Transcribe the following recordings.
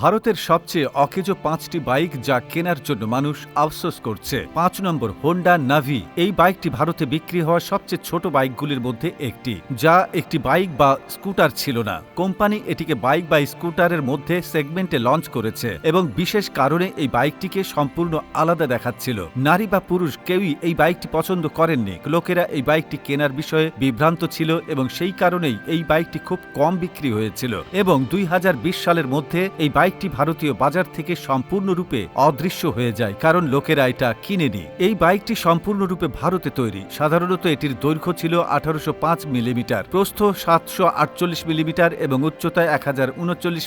ভারতের সবচেয়ে অকেজো পাঁচটি বাইক যা কেনার জন্য মানুষ আফসোস করছে। পাঁচ নম্বর হোন্ডা নাভি। এই বাইকটি ভারতে বিক্রি হওয়া সবচেয়ে ছোট বাইকগুলির মধ্যে একটি, যা একটি বাইক বা স্কুটার ছিল না। কোম্পানি এটিকে বাইক বা স্কুটারের মধ্যে সেগমেন্টে লঞ্চ করেছে এবং বিশেষ কারণে এই বাইকটিকে সম্পূর্ণ আলাদা দেখাচ্ছিল। নারী বা পুরুষ কেউই এই বাইকটি পছন্দ করেননি। লোকেরা এই বাইকটি কেনার বিষয়ে বিভ্রান্ত ছিল এবং সেই কারণেই এই বাইকটি খুব কম বিক্রি হয়েছিল। এবং দুই হাজার বিশ সালের মধ্যে এই বাইকটি ভারতীয় বাজার থেকে সম্পূর্ণরূপে অদৃশ্য হয়ে যায়, কারণ লোকেরা এটা কিনেনি। এই বাইকটি সম্পূর্ণরূপে ভারতে তৈরি। সাধারণত এটির দৈর্ঘ্য ছিল আঠারোশো মিলিমিটার, প্রস্থ সাতশো আটচল্লিশ মিলিমিটার এবং উচ্চতায় এক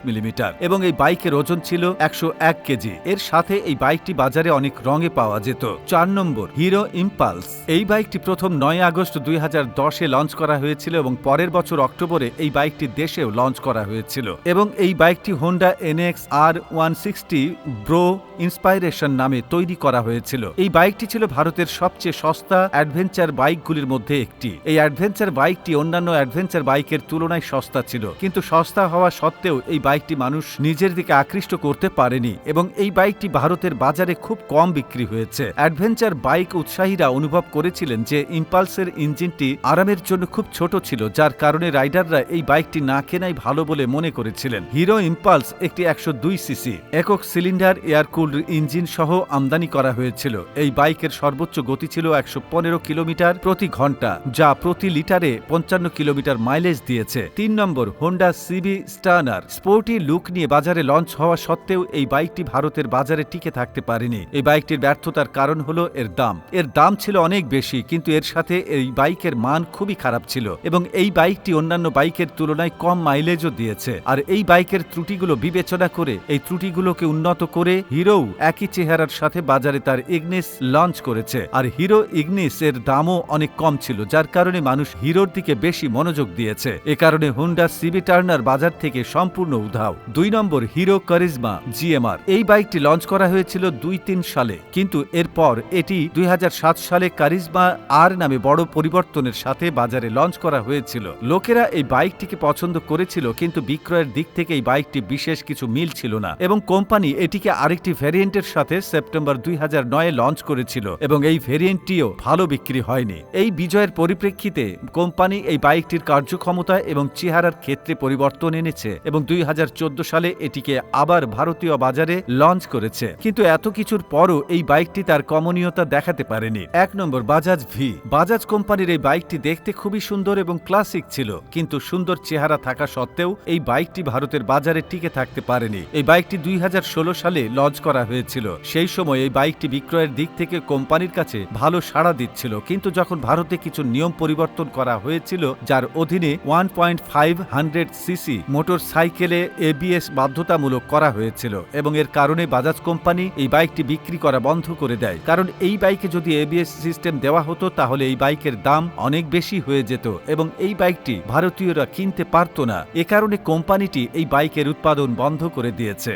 মিলিমিটার, এবং এই বাইকের ওজন ছিল একশো এক কেজি। এর সাথে এই বাইকটি বাজারে অনেক রঙে পাওয়া যেত। চার নম্বর, হিরো ইম্পালস। এই বাইকটি প্রথম নয় আগস্ট দুই হাজার দশে লঞ্চ করা হয়েছিল এবং পরের বছর অক্টোবরে এই বাইকটি দেশেও লঞ্চ করা হয়েছিল। এবং এই বাইকটি Honda NX R one sixty Bros inspiration নামে তৈরি করা হয়েছিল। এই বাইকটি ছিল ভারতের সবচেয়ে সস্তা অ্যাডভেঞ্চার বাইকগুলির মধ্যে একটি। এই অ্যাডভেঞ্চার বাইকটি অন্যান্য অ্যাডভেঞ্চার বাইকের তুলনায় সস্তা ছিল, কিন্তু সস্তা হওয়া সত্ত্বেও এই বাইকটি মানুষ নিজের দিকে আকৃষ্ট করতে পারেনি এবং এই বাইকটি ভারতের বাজারে খুব কম বিক্রি হয়েছে। অ্যাডভেঞ্চার বাইক উৎসাহীরা অনুভব করেছিলেন যে ইম্পালসের ইঞ্জিনটি আরামের জন্য খুব ছোট ছিল, যার কারণে রাইডাররা এই বাইকটি না কেনাই ভালো বলে মনে করেছিলেন। হিরো ইম্পালস একটি একশো দুই সিসি। একক সিলিন্ডার, এয়ার কুল্ড ইঞ্জিন সহ আমদানি করা হয়েছিল। এই বাইকের সর্বোচ্চ গতি ছিল একশো পনেরো কিলোমিটার প্রতি ঘণ্টা, যা প্রতি লিটারে পঞ্চান্ন কিলোমিটার মাইলেজ দিয়েছে। তিন নম্বর, Honda CB stunner sporty look নিয়ে বাজারে লঞ্চ হওয়া সত্ত্বেও এই বাইকটি ভারতের বাজারে টিকে থাকতে পারেনি। এই বাইকটির ব্যর্থতার কারণ হলো এর দাম। এর দাম ছিল অনেক বেশি, কিন্তু এর সাথে এই বাইকের মান খুবই খারাপ ছিল এবং এই বাইকটি অন্যান্য বাইকের তুলনায় কম মাইলেজও দিয়েছে। আর এই বাইকের ত্রুটিগুলো বিবেচনা করে এই ত্রুটিগুলোকে উন্নত করে হিরোও একই চেহারার সাথে বাজারে তার ইগনিস লঞ্চ করেছে। আর হিরো ইগনিস এর দামও অনেক কম ছিল, যার কারণে মানুষ হিরোর দিকে বেশি মনোযোগ দিয়েছে। এ কারণে হোন্ডা সিবি টার্নার বাজার থেকে সম্পূর্ণ উধাও। দুই নম্বর হিরো কারিজমা, জিএমআর। এই বাইকটি লঞ্চ করা হয়েছিল দুই তিন সালে, কিন্তু এরপর এটি দুই হাজার সাত সালে কারিজমা আর নামে বড় পরিবর্তনের সাথে বাজারে লঞ্চ করা হয়েছিল। লোকেরা এই বাইকটিকে পছন্দ করেছিল, কিন্তু বিক্রয়ের দিক থেকে এই বাইকটি বিশেষ কিছু মিল ছিল না এবং কোম্পানি এটিকে আরেকটি ভ্যারিয়েন্টের সাথে সেপ্টেম্বর দুই হাজার নয়ে লঞ্চ করেছিল এবং এই ভ্যারিয়েন্টটিও ভালো বিক্রি হয়নি। এই বিজয়ের পরিপ্রেক্ষিতে কোম্পানি এই বাইকটির কার্যক্ষমতা এবং চেহারার ক্ষেত্রে পরিবর্তন এনেছে এবং দুই হাজার চোদ্দ সালে এটিকে আবার ভারতীয় বাজারে লঞ্চ করেছে। কিন্তু এত কিছুর পরও এই বাইকটি তার কমনীয়তা দেখাতে পারেনি। এক নম্বর বাজাজ ভি। বাজাজ কোম্পানির এই বাইকটি দেখতে খুবই সুন্দর এবং ক্লাসিক ছিল, কিন্তু সুন্দর চেহারা থাকা সত্ত্বেও এই বাইকটি ভারতের বাজারে টিকে থাকতে পারেনি। এই বাইকটি দুই হাজার ষোলো সালে লঞ্চ করা হয়েছিল। সেই সময় এই বাইকটি বিক্রয়ের দিক থেকে কোম্পানির কাছে ভালো সাড়া দিচ্ছিল। কিন্তু যখন ভারতে কিছু নিয়ম পরিবর্তন করা হয়েছিল, যার অধীনে one point five hundred CC motor সাইকেলে এবিএস বাধ্যতামূলক করা হয়েছিল এবং এর কারণে বাজাজ কোম্পানি এই বাইকটি বিক্রি করা বন্ধ করে দেয়। কারণ এই বাইকে যদি এবিএস সিস্টেম দেওয়া হতো, তাহলে এই বাইকের দাম অনেক বেশি হয়ে যেত এবং এই বাইকটি ভারতীয়রা কিনতে পারত না। এ কারণে কোম্পানিটি এই বাইকের উৎপাদন বন্ধ করে দিয়েছে।